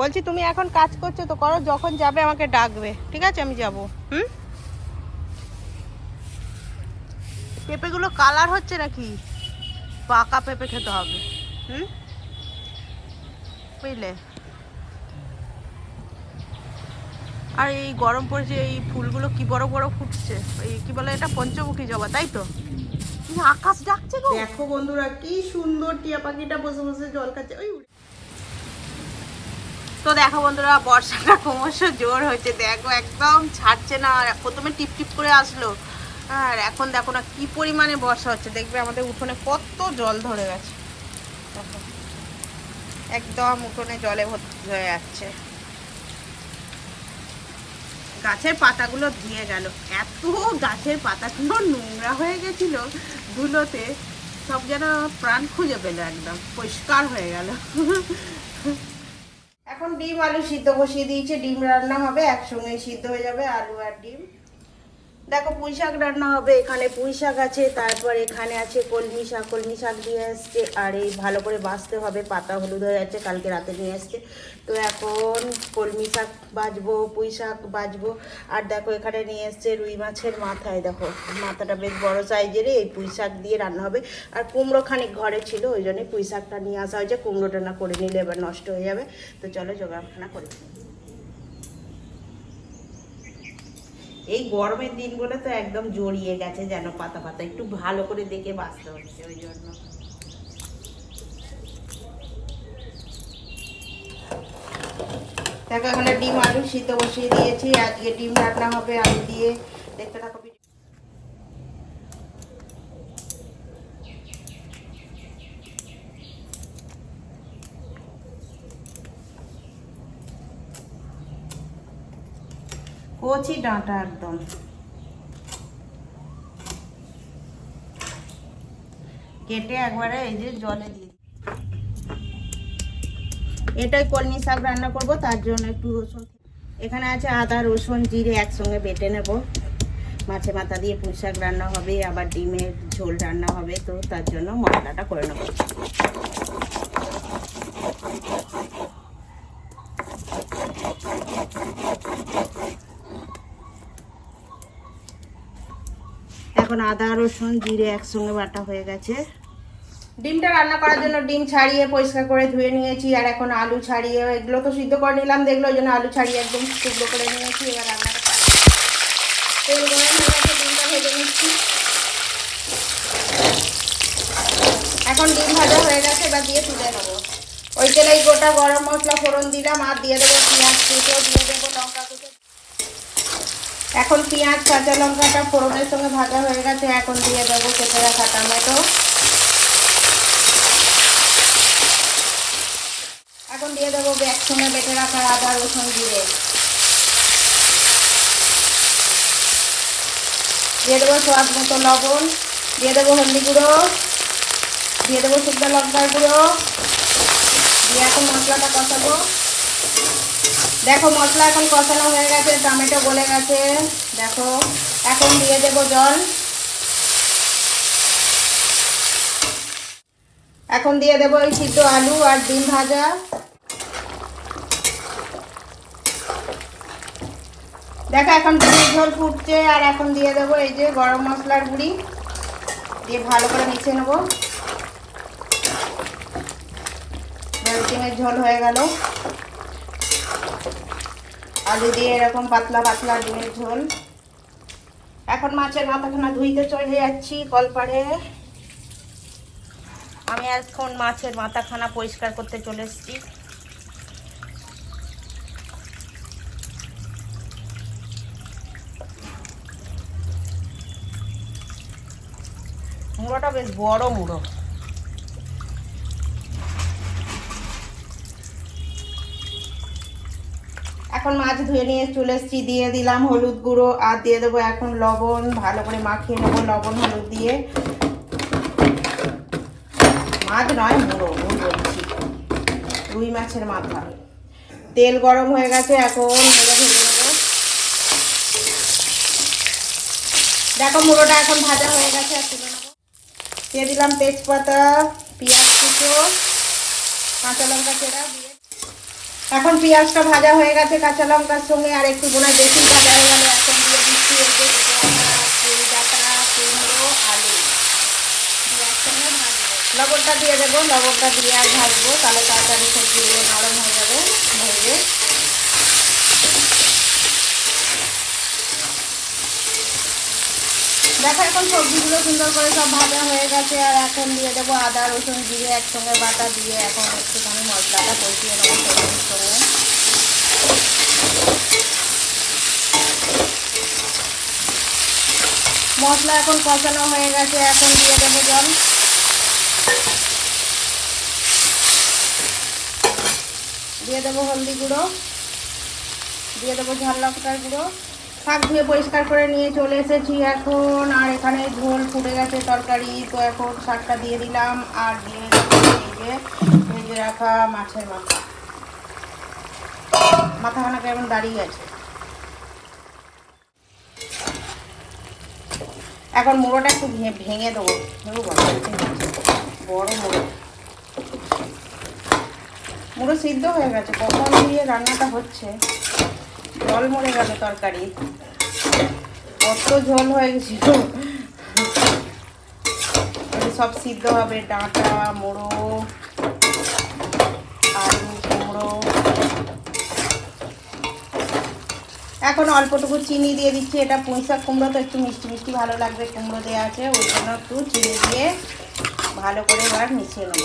বলছি, তুমি এখন কাজ করছ তো করো, যখন যাবে আমাকে ডাকবে। ঠিক আছে, আমি যাব। হুম? পেঁপেগুলো কালার হচ্ছে নাকি? পাকা পেঁপে খেতে হবে। হুম? বুঝলে? আর এই গরম পড়েছে, এই ফুলগুলো কি বড় বড় ফুটছে। এই কি বলে এটা? পঞ্চমুখী জবা, তাই তো? আকাশ ডাকছে দেখো বন্ধুরা, কি সুন্দর টিয়া পাখিটা বসে বসে জল খাচ্ছে। ওই। তো দেখো বন্ধুরা বর্ষাটা ক্রমশ জোর হচ্ছে। দেখো, একদম ছাড়ছে না। আর প্রথমে টিপ টিপ করে আসলো। আর এখন দেখো না কি পরিমাণে বর্ষা হচ্ছে। দেখবে আমাদের উঠোনে কত জল ধরে গেছে। একদম উঠোনে জলে ভর্তি হয়ে যাচ্ছে। গাছের পাতাগুলো ধুয়ে গেল। এত গাছের পাতাগুলো নোংরা হয়ে গেছিল ধুলোতে। সব যেন প্রাণ খুঁজে পেল একদম। পরিষ্কার হয়ে গেল। এখন ডিম, আলু সিদ্ধ বসিয়ে দিয়েছে। ডিম রান্না হবে একসঙ্গে সিদ্ধ হয়ে যাবে আলু আর ডিম। দেখো পুঁই শাক রান্না হবে, এখানে পুঁই শাক আছে, তারপর এখানে আছে কলমি শাক কলমি শাক দিয়ে আসছে আর এই ভালো করে বাছতে হবে, পাতা হলুদ হয়ে যাচ্ছে, কালকে রাতে নিয়ে আসছে তো এখন কলমি শাক বাজবো পুঁই শাক বাজবো আর দেখো এখানে নিয়ে এসছে রুই মাছের মাথায়, দেখো মাথাটা বেশ বড় সাইজের, এই পুঁই শাক দিয়ে রান্না হবে। আর কুমড়ো খানিক ঘরে ছিল, ওই জন্যে পুঁই শাকটা নিয়ে আসা হয়েছে, কুমড়োটা না করে নিলে এবার নষ্ট হয়ে যাবে। তো চলো জোগাড়খানা করে এই গরমের দিনগুলো তো একদম জড়িয়ে গেছে যেন পাতা পাতা, একটু ভালো করে দেখে বাঁচতে হচ্ছে ওই জন্য। দেখো এখানে ডিম আলু সিদ্ধ বসিয়ে দিয়েছি, আজকে ডিম রান্না হবে আলু দিয়ে। দেখতে থাকো কচি ডাঁটা একদম। কেটে একবারে এই যে জলে দিয়ে এটাই কলমি শাক রান্না করব, তার জন্য একটু রসুন এখানে আছে আদা, রসুন, জিরে একসঙ্গে বেটে নেব। মাছে মাথা দিয়ে পুঁই শাক রান্না হবে, আবার ডিমের ঝোল রান্না হবে, তো তার জন্য মশলাটা করে নেব। এখন আদা, রসুন, জিরে একসঙ্গে বাটা হয়ে গেছে। ডিমটা রান্না করার জন্য ডিম ছাড়িয়ে পরিষ্কার করে ধুয়ে নিয়েছি, আর এখন আলু ছাড়িয়ে এগুলো তো সিদ্ধ করে নিলাম, দেখল ওই জন্য আলু ছাড়িয়ে একদম টুকরো করে নিয়েছি, এবার রান্নাটা তেল হয়ে গেছে, ডিমটা ভেজে এখন ডিম ভাজা হয়ে গেছে, এবার দিয়ে তুলে নেব। ওই তেলেই গোটা গরম মশলা ফোড়ন দিলাম, আর দিয়ে দেবো পেঁয়াজ কুচো, দিয়ে দেবো লঙ্কা কুচো। এখন পেঁয়াজ, কাঁচা লঙ্কাটা ফোড়নের সঙ্গে ভাজা হয়ে গেছে, এখন দিয়ে দেবো কেটে রাখা টমেটো। এখন দিয়ে দেবো একসঙ্গে বেটে রাখা আদা, রসুন জিরে। দিয়ে দেবো স্বাদ মতো লবণ, দিয়ে দেবো হলদি গুঁড়ো, দিয়ে দেবো শুকনো লঙ্কার গুঁড়ো। দিয়ে এখন মশলাটা কষাবো। দেখো মশলা এখন কষানো হয়ে গেছে, টমেটো গলে গেছে। দেখো, এখন দিয়ে দেব জল। এখন দিয়ে দেবো ওই সিদ্ধ আলু আর ডিম ভাজা। দেখো, এখন ডিমের ঝোল ফুটছে, আর এখন দিয়ে দেবো এই যে গরম মশলার গুঁড়ি। দিয়ে ভালো করে মিশিয়ে নেব। ডিমের ঝোল হয়ে গেল। আলু দিয়ে এরকম পাতলা পাতলা ডিমের ঝোল। এখন মাছের মাথাখানা ধুইতে চলে যাচ্ছি কলপাড়ে। আমি এখন মাছের মাথাখানা পরিষ্কার করতে চলে এসেছি। মুড়োটা বেশ বড় মুড়ো। এখন মাছ ধুয়ে নিয়ে চলে এসেছি। দিয়ে দিলাম হলুদ গুঁড়ো আর দিয়ে দেবো এখন লবণ। ভালো করে মাখিয়ে নেব লবণ, হলুদ দিয়ে। মাছ নয়, মুড়ো ভুল বলছি। রুই মাছের মাথা। তেল গরম হয়ে গেছে এখন মুড়ো ভেজে নেব। দেখো মুড়োটা এখন ভাজা হয়ে গেছে, আর দিয়ে দিলাম তেজপাতা, পেঁয়াজ কুচো, কাঁচা লঙ্কা চেরা দিয়ে এখন পেঁয়াজটা ভাজা হয়ে গেছে, কাঁচা লঙ্কার সঙ্গে, আর একটু বোনায় বেশি ভাজা হয়ে গেলে এখন দিয়ে দিচ্ছি কুমড়ো, আলু। লবণটা দিয়ে দেবো, লবণটা দিয়ে আর ভাজবো, তাহলে তাড়াতাড়ি সবজিগুলো নরম হয়ে যাবে, ভেজে। দেখো এখন সবজিগুলো সুন্দর করে সব ভাজা হয়ে গেছে, আর এখন দিয়ে দেবো আদা, রসুন দিয়ে একসঙ্গে বাটা দিয়ে এখন একটুখানি মশলাটা কষিয়ে নেব সবজির সঙ্গে মশলা এখন কষানো হয়ে গেছে, এখন দিয়ে দেবো জল। দিয়ে দেবো হলদি গুঁড়ো। দিয়ে দেবো ঝাল লঙ্কার গুঁড়ো। শাক ধুয়ে পরিষ্কার করে নিয়ে চলে এসেছি এখন। আর এখানে ঝোল ফুটে গেছে তরকারি, তো এখন শাকটা দিয়ে দিলাম। আর দিয়ে এই ভেজে রাখা মাছের মাথা। মাথাখানা কেমন দাঁড়িয়ে আছে? এখন মুড়োটা একটু ভেঙে দেবো। বড় মুড়ো। মুড়ো সিদ্ধ হয়ে গেছে। কখন দিয়ে রান্নাটা হচ্ছে? জল মরে গেল তরকারি। কত ঝোল হয়ে গেছিল। সব সিদ্ধ হবে। ডাঁটা, মুড়ো আলু কুমড়ো এখন অল্পটুকু চিনি দিয়ে দিচ্ছি। এটা পুঁইশাক কুমড়ো তো একটু মিষ্টি মিষ্টি ভালো লাগবে, কুমড়ো দেওয়া আছে। ওই জন্য একটু চিনি দিয়ে ভালো করে এবার মিশিয়ে নেব।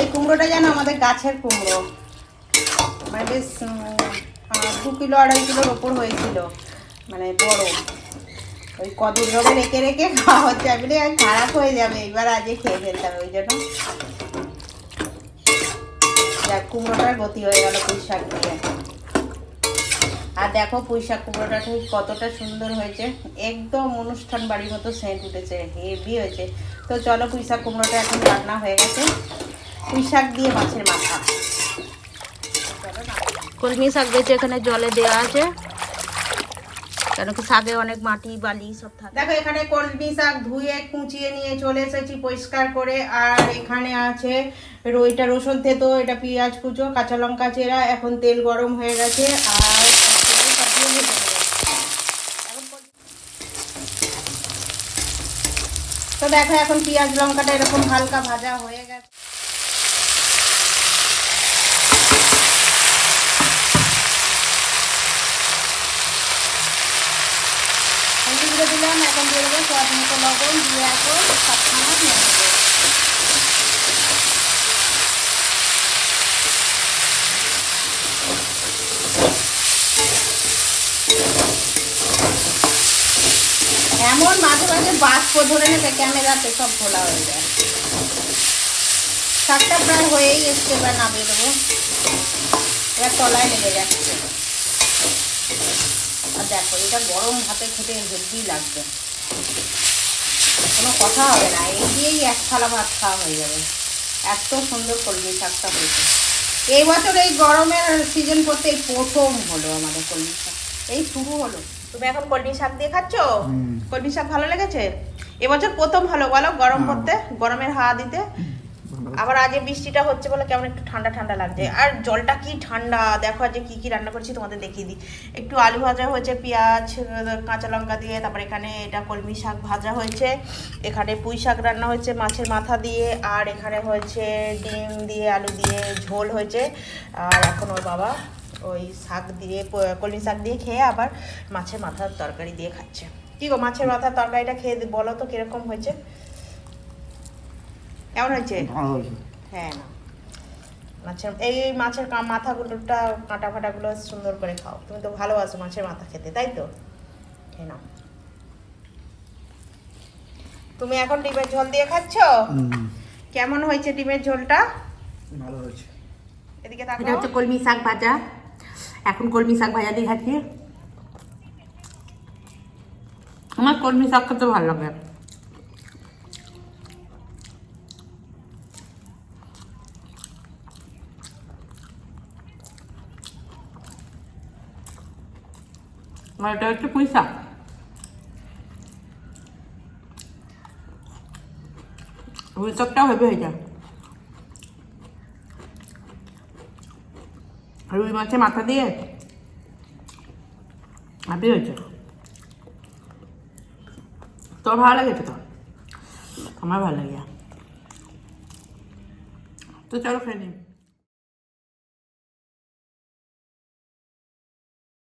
এই কুমড়োটা যেন আমাদের গাছের কুমড়ো। মানে বেশ দু কিলো, আড়াই কিলোর ওপর হয়েছিল। মানে বড়। ওই কদুর রবে রেখে রেখে খাওয়া হচ্ছে। আর খারাপ হয়ে যাবে। এবার আজকে খেয়ে ফেলতে হবে। ওই জন্য যাক কুমড়োটার গতি হয়ে গেল পুঁই শাক দিয়ে। আর দেখো পুঁই শাক কুমড়োটা ঠিক কতটা সুন্দর হয়েছে। একদম অনুষ্ঠান বাড়ির মতো সেন্ট উঠেছে, হেভি হয়েছে। তো চলো পুঁই শাক কুমড়োটা এখন রান্না হয়ে গেছে। পুঁই শাক দিয়ে মাছের মাথা। কলমি শাক দিয়েছে এখানে জলে দেওয়া আছে। কেন কি শাকে অনেক মাটি, বালি, সব থাকে দেখো, এখানে কলমি শাক ধুয়ে কুচিয়ে নিয়ে চলে এসেছি পরিষ্কার করে। আর এখানে আছে রইটা রসুন, থেতো, এটা পেঁয়াজ কুচো, কাঁচা লঙ্কা চেরা, এখন তেল গরম হয়ে গেছে, আর তো দেখো, এখন পেঁয়াজ লঙ্কাটা এরকম হালকা ভাজা হয়ে গেছে হলদি গুঁড়ো দিলাম এখন দিয়ে দেবো লবণ দিয়ে এখন নেব। এমন মাঝে মাঝে বাষ্প ধরে নেবে ক্যামেরাতে সব খোলা হয়ে যায়। শাকটা প্রায় হয়েই এসছে, এবার নামিয়ে দেবো। এবার তলায় লেগে যাচ্ছে। আর দেখো, এটা গরম ভাতে খেতে হেভি লাগবে। কোনো কথা হবে না এই দিয়েই এক থালা ভাত খাওয়া হয়ে যাবে। এত সুন্দর কলমি শাকটা হয়েছে। এই বছর এই গরমের সিজন করতে এই প্রথম হলো আমাদের কলমি শাক। এই শুরু হলো। তুমি এখন কলমি শাক দিয়ে খাচ্ছ? কলমি শাক ভালো লেগেছে? এবছর প্রথম হলো বলো গরম করতে গরমের হাওয়া দিতে। আবার আজকে বৃষ্টিটা হচ্ছে বলে কেমন একটু ঠান্ডা ঠান্ডা লাগছে। আর জলটা কি ঠান্ডা? দেখো আজকে কি কি রান্না করছি তোমাদের দেখিয়ে দিই। একটু আলু ভাজা হয়েছে পেঁয়াজ কাঁচা লঙ্কা দিয়ে তারপর এখানে এটা কলমি শাক ভাজা হয়েছে। এখানে পুঁই শাক রান্না হয়েছে মাছের মাথা দিয়ে আর এখানে হয়েছে ডিম দিয়ে আলু দিয়ে ঝোল হয়েছে। আর এখন ওর বাবা ওই শাক দিয়ে কলমি শাক দিয়ে খেয়ে আবার মাছের মাথার তরকারি দিয়ে খাচ্ছে। কি গো মাছের মাথার তরকারিটা খেয়ে বলো তো কীরকম হয়েছে? কেমন হয়েছে? ভালো হয়েছে। হ্যাঁ মাছের এই মাছের মাথাগুলোটা কাঁটা ফাটাগুলো সুন্দর করে খাও। তুমি তো ভালোবাসো মাছের মাথা খেতে তাই তো? খেয়ে নাও তুমি এখন ডিমের ঝোল দিয়ে খাচ্ছ? কেমন হয়েছে ডিমের ঝোলটা? ভালো হয়েছে। এদিকে এটা হচ্ছে কলমি শাক ভাজা। এখন কলমি শাক ভাজা দিয়ে খাচ্ছি। আমার কলমি শাক খেতে ভালো লাগে। আর এটা হচ্ছে পুঁই শাক পুঁই শাকটাও হেভি হয়ে যায় রুই মাছের মাথা দিয়ে হাবি হয়েছে তোর ভালো লেগেছে তো আমার ভালো লাগিয়া তো চলো খেয়ে নিই